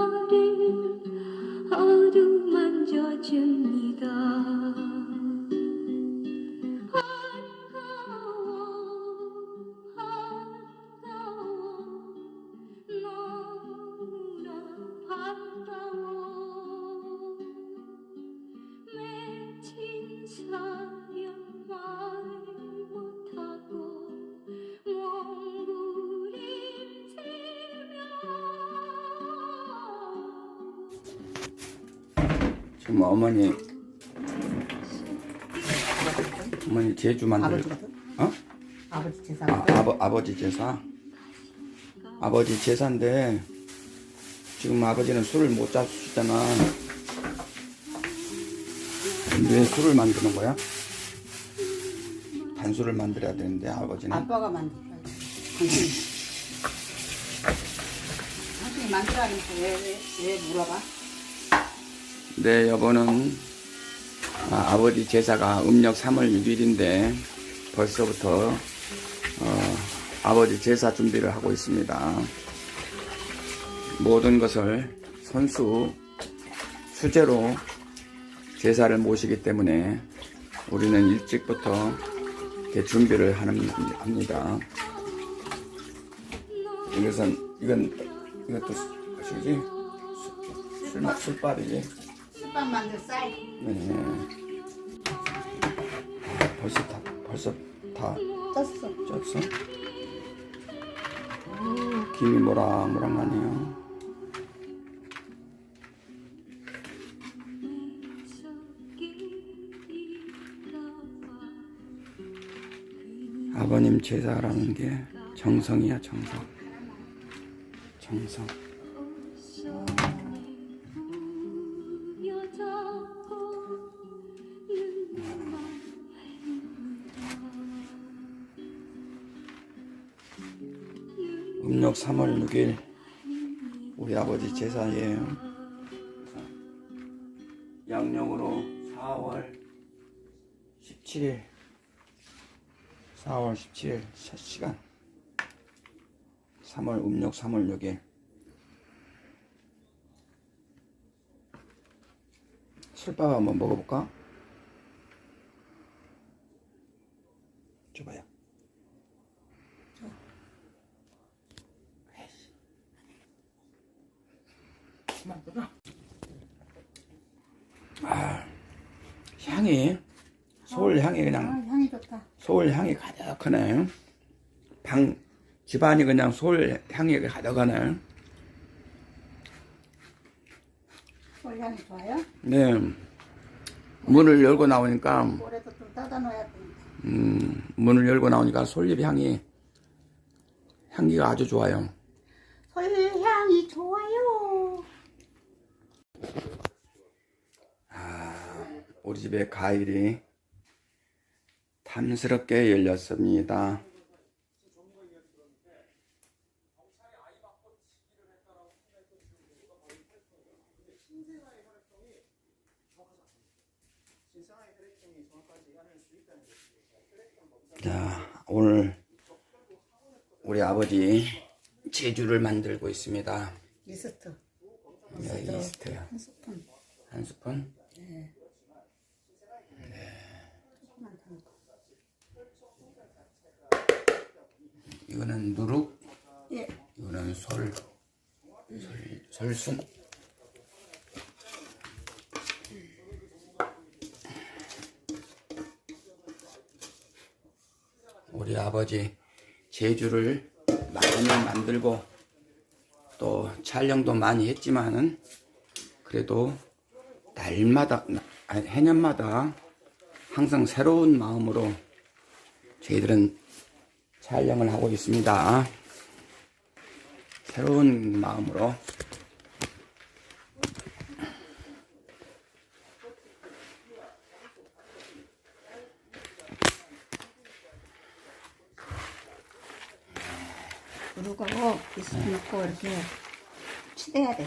지친 나를 어루만져 줍니다 제주 만들? 어? 아버지 제사 아, 아버, 아버지 제사 아버지 제사인데 지금 아버지는 술을 못 잡수시잖아 왜 술을 만드는 거야? 단술을 만들어야 되는데 아버지는 아빠가 만들어야 돼 당신이 만들라니까 왜, 왜, 왜 물어봐? 네 여보는 아, 버지 제사가 음력 3월 6일인데 벌써부터 어, 아버지 제사 준비를 하고 있습니다. 모든 것을 선수 수제로 제사를 모시기 때문에 우리는 일찍부터 이렇게 준비를 하는 합니다. 이것은 이건 이것도 뭐지 술 술밥이지. 술밥 만들 쌀 네. 벌써 다 벌써 다 쪘어? 오, 김이 모락모락하네요. 아버님 제사라는 게 정성이야 정성. 정성. 3월 6일 우리 아버지 제사예요. 양력으로 4월 17일 4월 17일 첫 시간 3월 음력 3월 6일 술밥 한번 먹어볼까? 줘봐요. 향이 서울 향이 아 그냥 향이 좋다 서울 향이 가득하네. 방 집안이 그냥 서울 향이 가득하네. 솔향이 좋아요? 네. 문을 열고 나오니까 올해도 좀 따다 놓아야 돼 음, 문을 열고 나오니까 솔잎 향이 향기가 아주 좋아요. 솔향이 좋아요 우리 집에 과일이 탐스럽게 열렸습니다. 자, 오늘 우리 아버지 제주를 만들고 있습니다. 리스트 네, 이스트 한 스푼 한 스푼. 조금만 더 넣고 이거는 누룩, 예 이거는 솔, 솔, 솔순. 우리 아버지 제주를 많이 만들고 또 촬영도 많이 했지만은 그래도 날마다 아니, 해년마다 항상 새로운 마음으로 저희들은 촬영을 하고 있습니다. 새로운 마음으로 그리고 비스킷 넣고 이렇게 치대야 돼.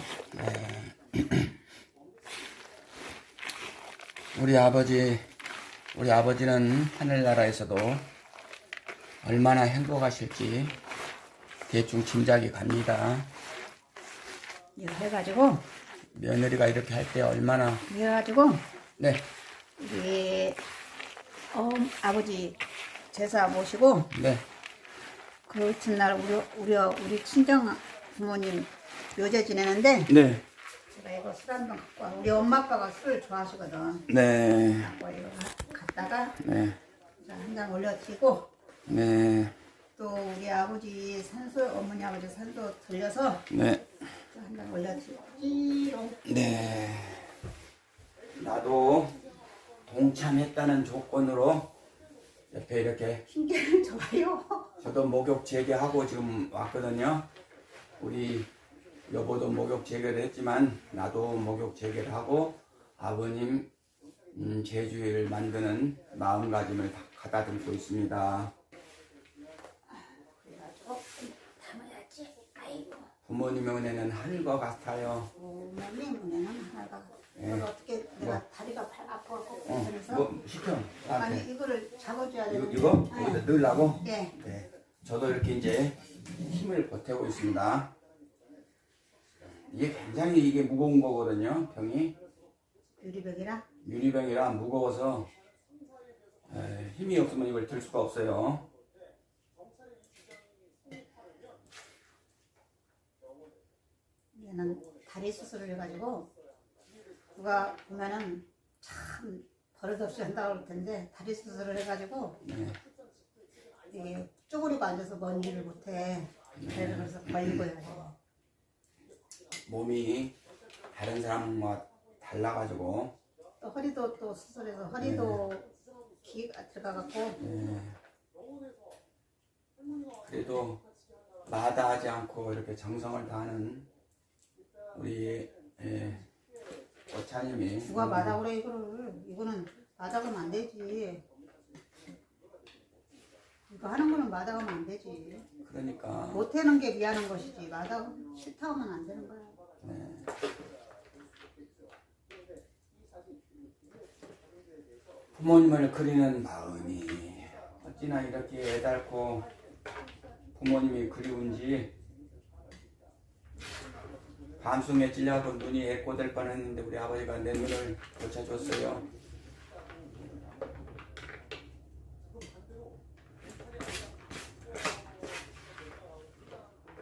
우리 아버지 우리 아버지는 하늘나라에서도 얼마나 행복하실지 대충 짐작이 갑니다. 이거 해가지고 며느리가 이렇게 할 때 얼마나 이거 해가지고 네, 우리 어, 아버지 제사 모시고 네, 그 이튿날 우리 우리 우리 친정 부모님 묘제 지내는데 네, 제가 이거 술 한 병 갖고 와. 우리 엄마 아빠가 술 좋아하시거든. 네, 갖고 이거 갖다가 네, 한 잔 올려드리고 네, 또 우리 아버지 산소 어머니 아버지 산소 들려서 네, 한잔 올려드리고 네. 나도 동참했다는 조건으로 옆에 이렇게 신기는 좋아요. 저도 목욕 재개하고 지금 왔거든요. 우리 여보도 목욕 재개를 했지만 나도 목욕 재개를 하고 아버님 음, 제주를 만드는 마음가짐을 다 가다듬고 있습니다. 그래가지고 담아야지. 아이고. 부모님의 은혜는 하늘과 같아요. 문에는 하나가 예. 이걸 어떻게 내가 뭐? 다리가 팔 아파갖고 어, 그래서 뭐 시켜 아니 나한테 이거를 잡아줘야 이거 되는데 이거 네. 여기다 넣으려고. 예. 네. 저도 이렇게 이제 힘을 보태고 있습니다. 이게 굉장히 이게 무거운 거거든요. 병이 유리벽이라 유리병이라 무거워서 에, 힘이 없으면 이걸 들 수가 없어요. 얘는 다리 수술을 해가지고 누가 보면은 참 버릇없이 한다고 그럴 텐데 다리 수술을 해가지고 네. 이게 쪼그리고 앉아서 먼 일을 못해. 그래서 그래서 걸리고 해요. 몸이 다른 사람과 달라가지고. 또 허리도 또 수술해서 허리도 기가 들어가갖고. 예. 그래도 마다하지 않고 이렇게 정성을 다하는 우리 예, 오차님이 누가 마다 그래 이거를. 이거는 마다가면 안 되지. 이거 하는 거는 마다가면 안 되지. 그러니까. 못 하는 게 미안한 것이지. 마다 싫다 하면 안 되는 거야. 네. 부모님을 그리는 마음이 어찌나 이렇게 애달고 부모님이 그리운지 밤송에 찔려도 눈이 애꼬될 뻔했는데 우리 아버지가 내 눈을 고쳐줬어요.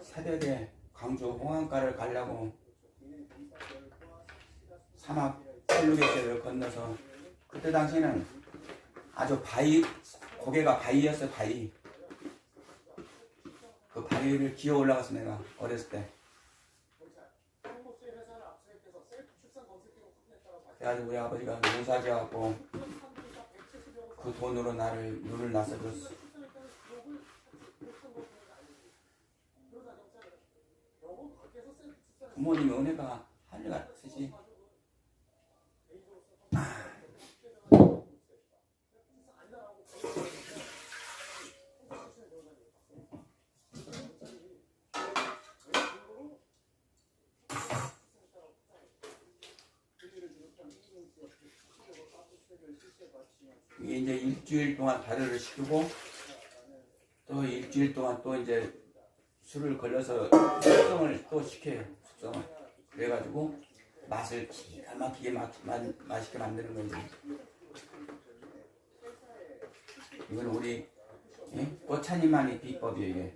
새벽에 광주 홍안가를 가려고 사막 셀루게이트를 건너서 그때 당시에는 아주 바위 고개가 바위였어요 바위 그 바위를 기어 올라가서 내가 어렸을 때 그래가지고 우리 아버지가 농사지어갖고 그 돈으로 나를 눈을 났어줬어. 부모님의 은혜가 하늘 같으시 이게 이제 일주일 동안 발효를 시키고 또 일주일 동안 또 이제 술을 걸려서 숙성을 또 시켜요 숙성을 그래가지고 맛을 기가 막히게 마, 마, 맛있게 만드는 거죠 이건 우리 예? 꽃차님만의 비법이에요 이게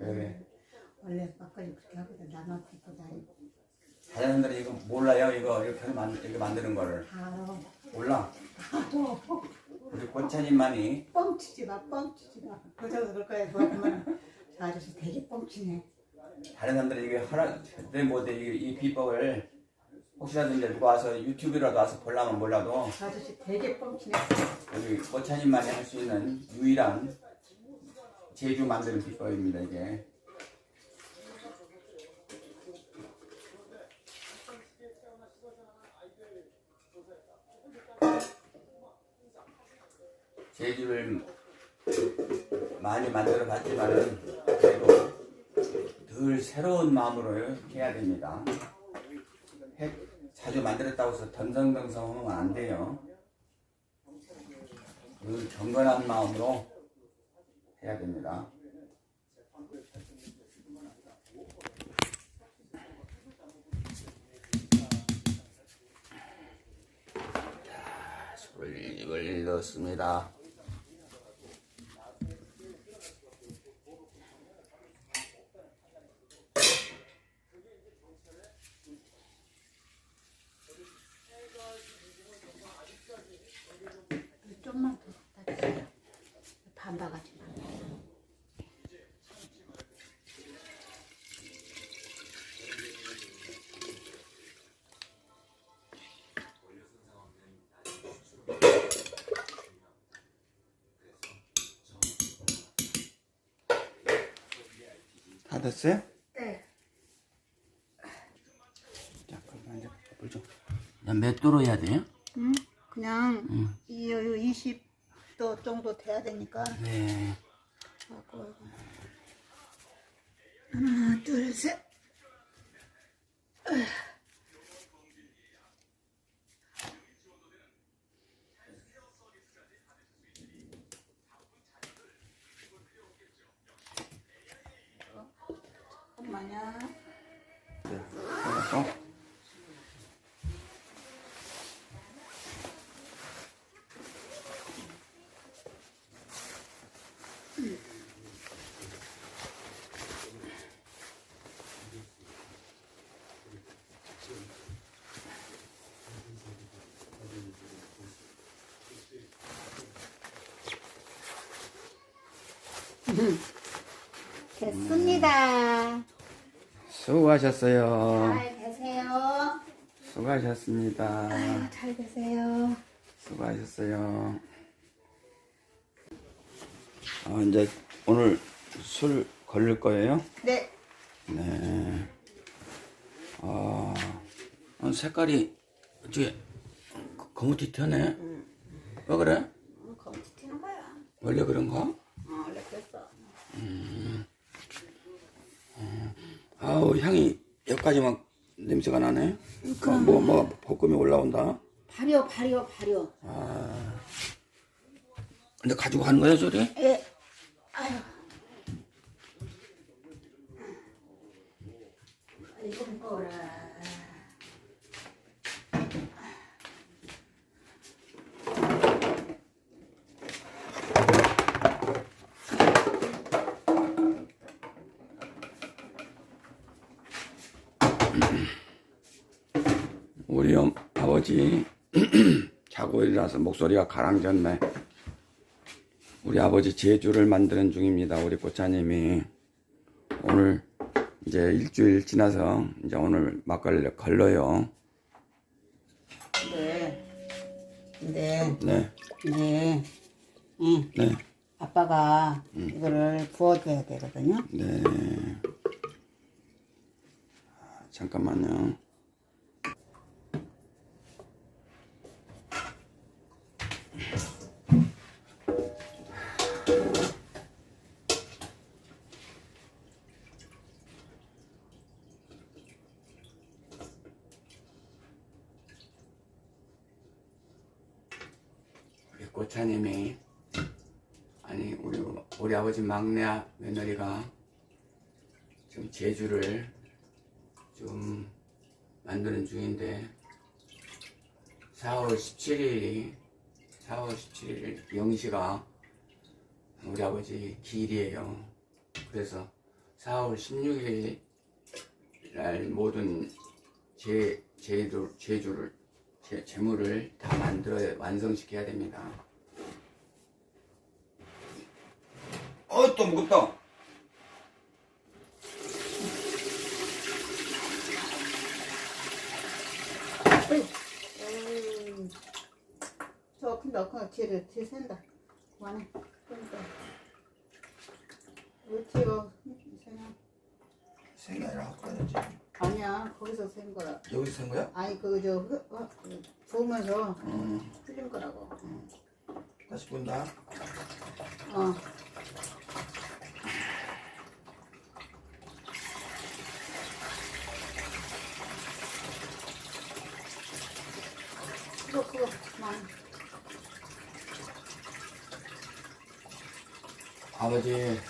예. 원래 막걸리 그렇게 하거든 듣고 다니 다 른 사람들이 이거 몰라요? 이거 이렇게 만, 이렇게 만드는 거를. 바로 몰라? 바로 우리 꽃차님만이. 뻥치지 마 뻥치지 마. 그저도 그럴 거야 누가 보면 그 아저씨 되게 뻥치네. 다른 사람들이 이게 하나 절대 못해 이, 이 비법을 혹시라도 이제 누가 와서 유튜브라도 와서 보려면 몰라도 그 아저씨 되게 뻥치네. 여기 모차님만이 할 수 있는 유일한 제주 만드는 비법입니다 이게 제주를 많이 만들어 봤지만은 그래도 늘 새로운 마음으로 해야 됩니다. 해- 자주 만들었다고 해서 던성던성 하면 안 돼요. 늘 경건한 마음으로 해야 됩니다. 자, 술을 입을 넣습니다. 좀만 더 갖다 주세요. 반바가지 만다 됐어요? 네. 자, 그럼 이제 물 좀. 몇 도로 해야 돼요? 응? 그냥 이 20도 정도 돼야 되니까. 네. 하고 하나, 둘, 셋. 잠깐만요. 어? 됐습니다. 수고하셨어요. 잘 되세요. 수고하셨습니다. 아유, 잘 되세요. 수고하셨어요. 어, 이제 오늘 술 걸릴 거예요? 네. 네. 아, 어, 색깔이 어째 거무튀튀하네. 왜 그래? 검지 튀는 거야. 원래 그런가? 어, 원래 그랬어. 아우 향이 여기까지 막 냄새가 나네. 뭐, 뭐, 뭐 볶음이 올라온다. 발효, 발효, 발효. 근데 가지고 가는 거야, 저리? 예. 아유. 이거 먹어라. 우리 엄- 아버지 자고 일어나서 목소리가 가랑졌네. 우리 아버지 제주를 만드는 중입니다. 우리 고차님이 오늘 이제 일주일 지나서 이제 오늘 막걸리 걸러요. 네. 근데, 네, 이제, 응, 네, 아빠가 이거를 부어줘야 되거든요. 네. 아, 잠깐만요. 고차님이 아니 우리 우리 아버지 막내 며느리가 지금 제주를 좀 만드는 중인데 4월 17일이 4월 17일 0시가 우리 아버지 기일이에요. 그래서 4월 16일 날 모든 제 제주 제주를 제 재물을 다 만들어야 완성시켜야 됩니다. 어, 또 무겁다. 저 근데 아까 뒤를 뒤 센다. 완해. 그러니까 왜 뒤가 생각? 생각을 하고 가야지. 아니야, 거기서 센 거라. 여기서 생 거야? 아니, 그거 저, 흐- 어, 그 부으면서 음 흘린 거라고. 다시 본다 어. 그거, 그거, 그만. 아버지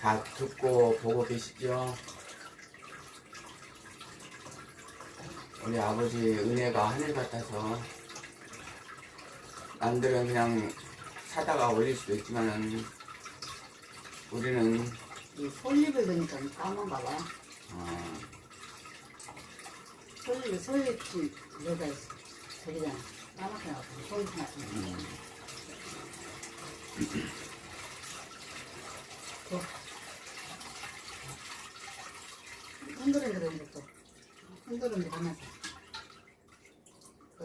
다 듣고 보고 계시죠? 우리 아버지 은혜가 하늘 같아서 남들은 그냥 사다가 올릴 수도 있지만은 우리는 이 솔잎을 넣으니까 까만가 봐. 어, 솔잎, 솔잎이 여기가 저기잖아. 까맣게 나왔어. 솔잎 나왔어. 또. 흔들흔들 흔들 또. 흔들흔들 하면서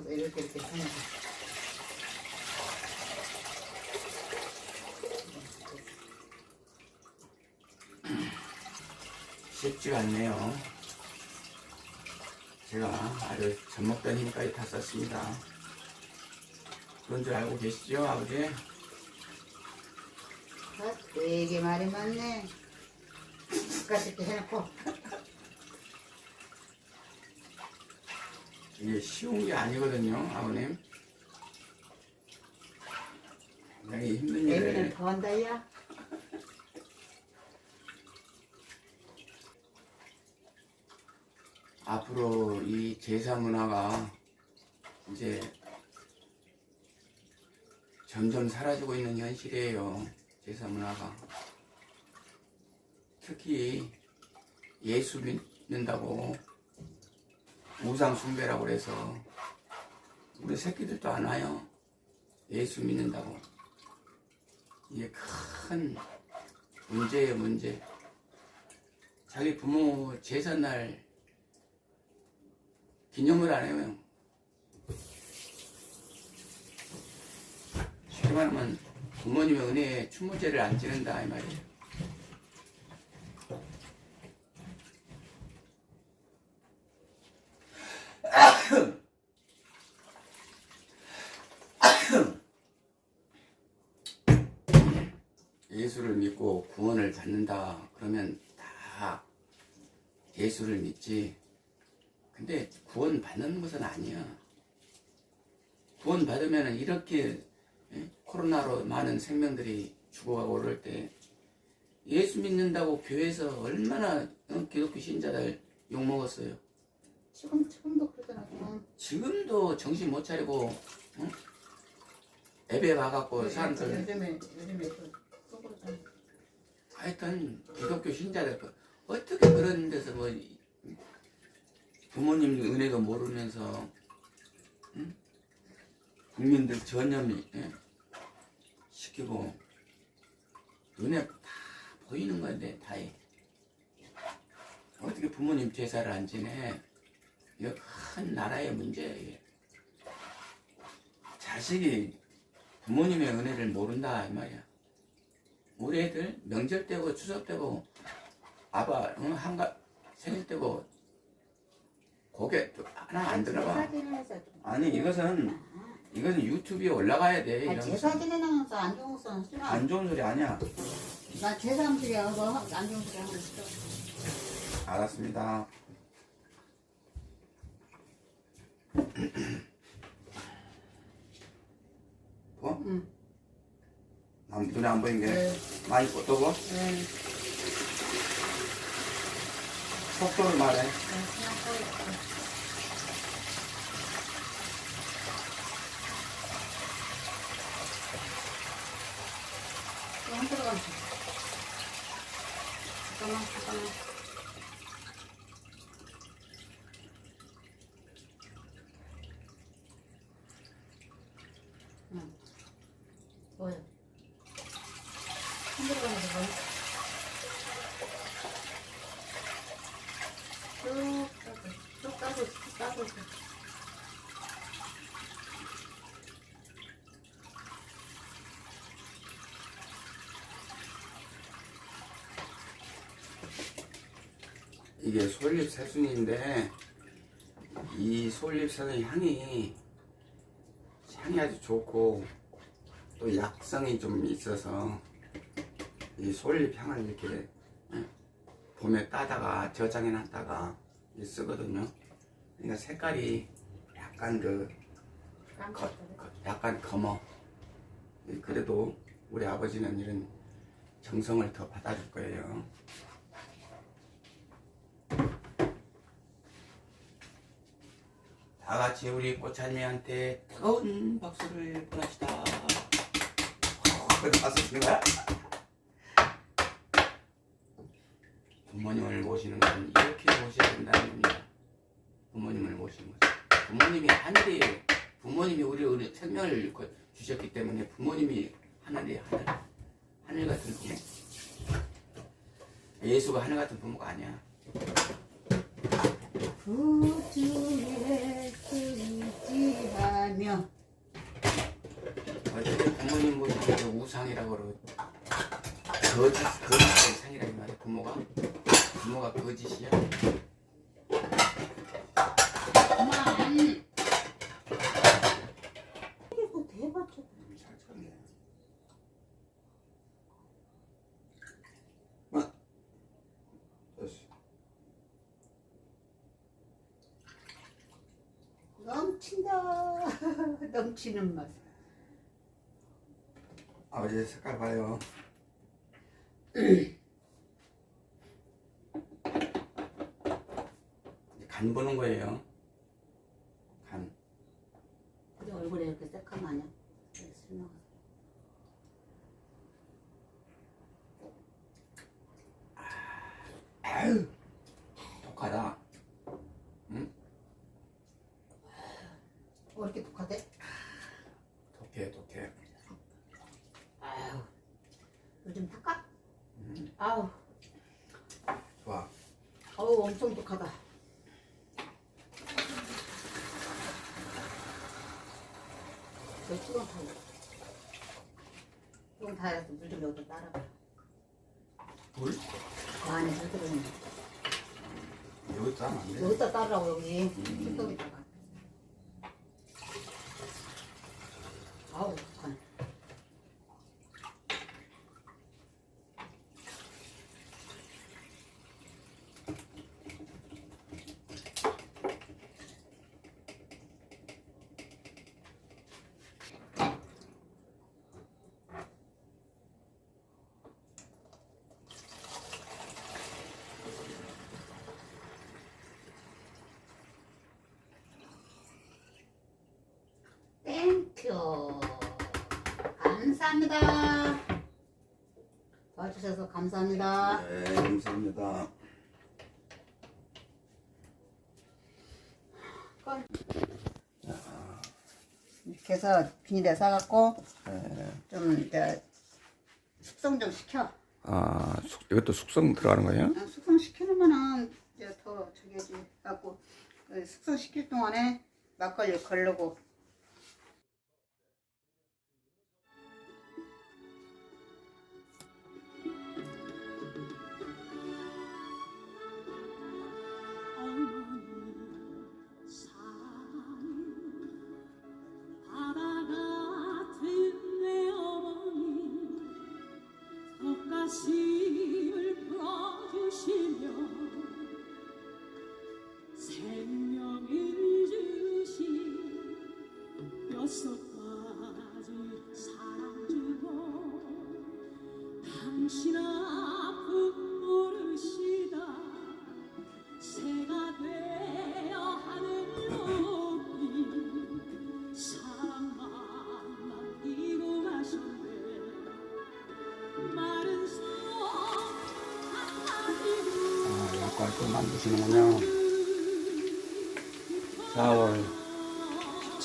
이렇게 이렇게 하면서. 쉽지가 않네요. 제가 아주 젖먹던 힘까지 다 썼습니다. 그런 줄 알고 계시죠, 아버지? 아, 되게 말이 많네. 아까 쉽게 해놓고. 이게 쉬운 게 아니거든요, 아버님. 굉장히 힘든 일을 더 한다, 야. 앞으로 이 제사 문화가 이제 점점 사라지고 있는 현실이에요. 제사 문화가. 특히 예수 믿는다고 우상 숭배라고 그래서 우리 새끼들도 안 와요. 예수 믿는다고. 이게 큰 문제예요, 문제. 자기 부모 제삿날 기념을 안 해요. 쉽게 말하면 부모님의 은혜에 추모제를 안 지른다 이 말이에요. 예수를 믿고 구원을 받는다 그러면 다 예수를 믿지 근데 구원 받는 것은 아니야. 구원 받으면 이렇게 예? 코로나로 많은 생명들이 죽어가고 그럴 때 예수 믿는다고 교회에서 얼마나 어, 기독교 신자들 욕 먹었어요. 지금, 지금도. 응. 지금도 정신 못 차리고 어? 애배 와갖고 사람들 요즘에, 요즘에 그러잖아. 하여튼 기독교 신자들 그 어떻게 그런 데서 뭐 이- 부모님 은혜도 모르면서 응? 국민들 전염이 예? 시키고 눈에 다 보이는 건데 다 해 어떻게 부모님 제사를 안 지내 이거 큰 나라의 문제예요. 자식이 부모님의 은혜를 모른다 이 말이야 우리 애들 명절 때고 추석 때고 아빠 응, 한가 생일 때고 고개 하나 안 들어가. 아니 이것은 이것은 유튜브에 올라가야 돼 아, 이런 제사 지내면서 안 좋은 거 쓰면 싫어. 안 좋은 소리 아니야 나 제사 음식이 하고 안 좋은 소리 하고 싫어. 알았습니다 뭐? 응. 난 눈에 안 보이는 게 네. 많이 뻗어고 네. 속도를 말해 한 들어가. 잠깐만, 잠깐만. 응. 뭐야? 한 들어가면서 뭐? 쭉 따고, 쭉 따고, 쭉 따고 있어. 이게 솔잎 새순인데 이 솔잎 새순 향이 향이 아주 좋고 또 약성이 좀 있어서 이 솔잎 향을 이렇게 예, 봄에 따다가 저장해 놨다가 쓰거든요. 그러니까 색깔이 약간 그 거, 거- 약간 검어. 예, 그래도 우리 아버지는 이런 정성을 더 받아줄 거예요. 다 같이 우리 꽃찬미한테 뜨거운 박수를 보냅시다. 어, 박수 치는 거야? 부모님을 모시는 건 이렇게 모셔야 된다는 겁니다. 부모님을 모시는 거죠. 부모님이 하늘이에요. 부모님이 우리, 우리 생명을 거- 주셨기 때문에 부모님이 하늘이에요. 하늘. 하늘 같은 부모. 예수가 하늘 같은 부모가 아니야. 구주의 의지하며 부모님 게 우상이라고 그러고 거짓, 거짓의 상이라는 말이야 부모가? 부모가 거짓이야 그만 이거 대박 잘 쳤네 어? 됐어 넘친다 넘치는 맛. 아버지 색깔 봐요. 이제 간 보는 거예요. 간. 근데 얼굴에 이렇게 새까만 아니야? 술 먹어서 아유 독하다. 왜 이렇게 독하대? 독해 독해 아유 요즘 닦아? 음, 아우. 좋아. 어우 엄청 독하다 저 뚜껑 타고 뚜껑 타서 물좀 여기다 따라봐 물? 그 안에 물 들어있는 여기 따면 안돼 여기다 따르라고 여기 뚜껑에다가 아우 독하네 땡큐 감사합니다 도와주셔서 감사합니다 네 감사합니다 이렇게 해서 비닐에 싸갖고 네. 좀 이제 숙성 좀 시켜 아 숙, 이것도 숙성 들어가는 거예요? 아, 숙성 시키면은 이제 더 저기지 갖고 그 숙성 시킬 동안에 막걸리 걸르고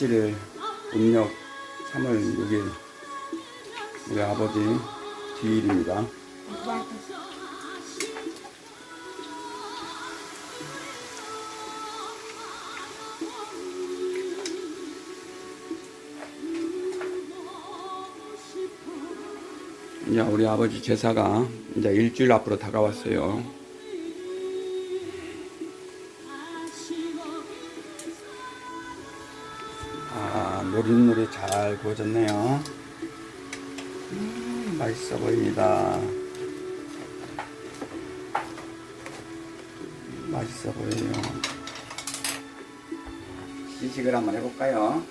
17일 음력 3월 6일 우리 아버지 뒤일입니다. 이제 우리 아버지 제사가 이제 일주일 앞으로 다가왔어요 노릇노릇 잘 구워졌네요. 음, 맛있어 보입니다. 맛있어 보여요. 시식을 한번 해볼까요?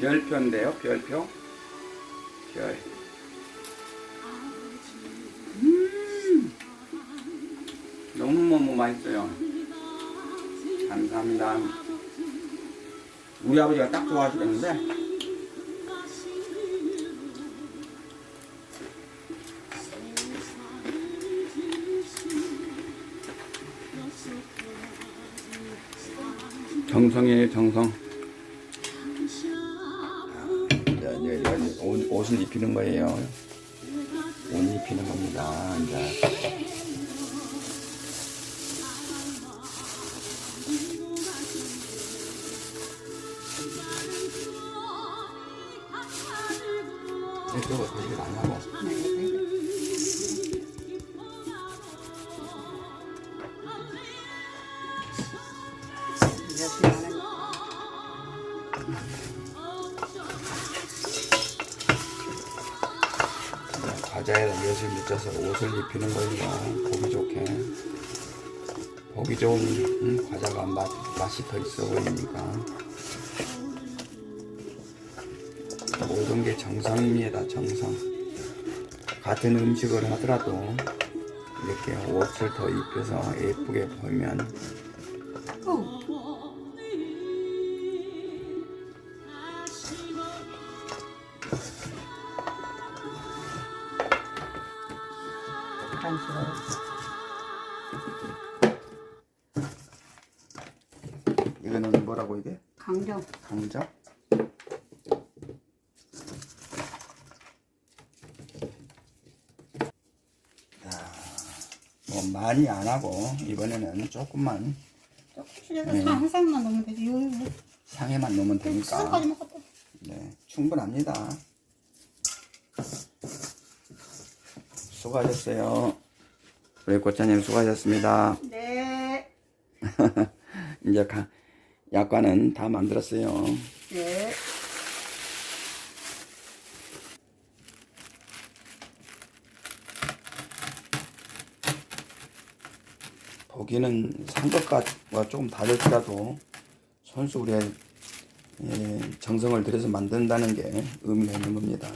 별표인데요, 별표. 별. 음, 너무너무 맛있어요. 감사합니다. 우리 아버지가 딱 좋아하시겠는데? 정성이에요, 정성. 이제, 이제, 이제 옷, 옷을 입히는 거예요. 옷 입히는 겁니다. 이제. 이쪽으로 되게 안 하고. 과자에다 엿을 묻혀서 옷을 입히는 거니까 보기 좋게 보기 좋은 음, 과자가 맛, 맛이 더 있어 보이니까 게 정성입니다 정성 같은 음식을 하더라도 이렇게 옷을 더 입혀서 예쁘게 보면 많이 안 하고 이번에는 조금만 조금씩 해서 네. 한 쌍만 넣으면 되지 상에만 넣으면 되니까 네, 충분합니다. 수고하셨어요. 우리 꽃자님 수고하셨습니다. 네 이제 가, 약과는 다 만들었어요. 네. 보기는 산 것과 조금 다를지라도 손수 우리의 예, 정성을 들여서 만든다는 게 의미가 있는 겁니다.